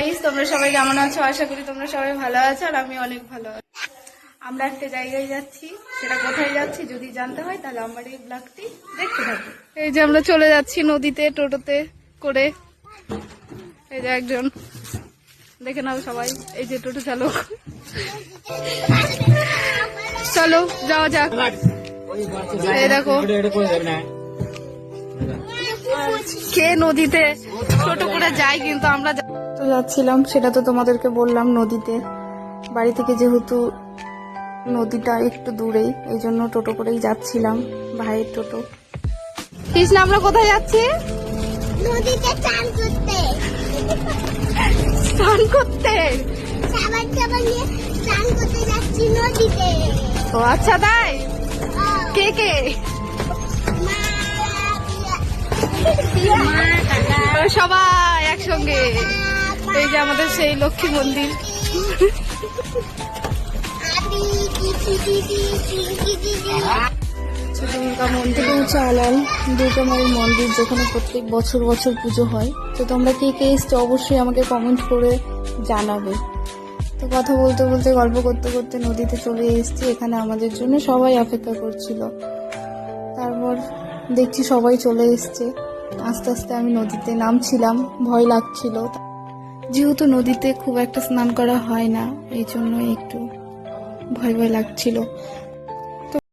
Guys তোমরা সবাই কেমন আছো? আশা করি তোমরা সবাই ভালো আছো আর আমি অনেক ভালো আছি। আমরা একটা জায়গায় যাচ্ছি, সেটা কোথায় যাচ্ছি যদি জানতে হয় তাহলে আমার এই ব্লগটি দেখতে থাকো। এই যে আমরা চলে যাচ্ছি নদীতে, টোটোতে করে। এই যে একজন। দেখে নাও সবাই, এই যে টোটো চালক। চলো, যাওয়া যাক। এই দেখো। কে নদীতে ছোট করে যাই কিন্তু আমরা যা- তো যাচ্ছিলাম সেটা তো তোমাদেরকে বললাম নদীতে। বাড়ি থেকে যেহেতু নদীটা একটু দূরেই এই জন্য টোটো করেই যাচ্ছিলাম ভাইয়ের টোটো। কৃষ্ণ আমরা কোথায় যাচ্ছি? নদীতে চান করতে। স্নান করতে? সাবান সাবান নিয়ে চান করতে যাচ্ছি নদীতে। ও আচ্ছা তাই? কে কে? সবাই একসঙ্গে। এই যে আমাদের সেই লক্ষ্মী মন্দির। মন্দির দুর্গা মায়ের মন্দির যেখানে প্রত্যেক বছর বছর পুজো হয়। তো তোমরা কে কে এসছো অবশ্যই আমাকে কমেন্ট করে জানাবে। তো কথা বলতে বলতে, গল্প করতে করতে নদীতে চলে এসেছি। এখানে আমাদের জন্য সবাই অপেক্ষা করছিল। তারপর দেখছি সবাই চলে এসছে। আস্তে আস্তে আমি নদীতে নামছিলাম, ভয় লাগছিল। যেহেতু নদীতে খুব একটা স্নান করা হয় না এই জন্য একটু ভয় ভয় লাগছিল।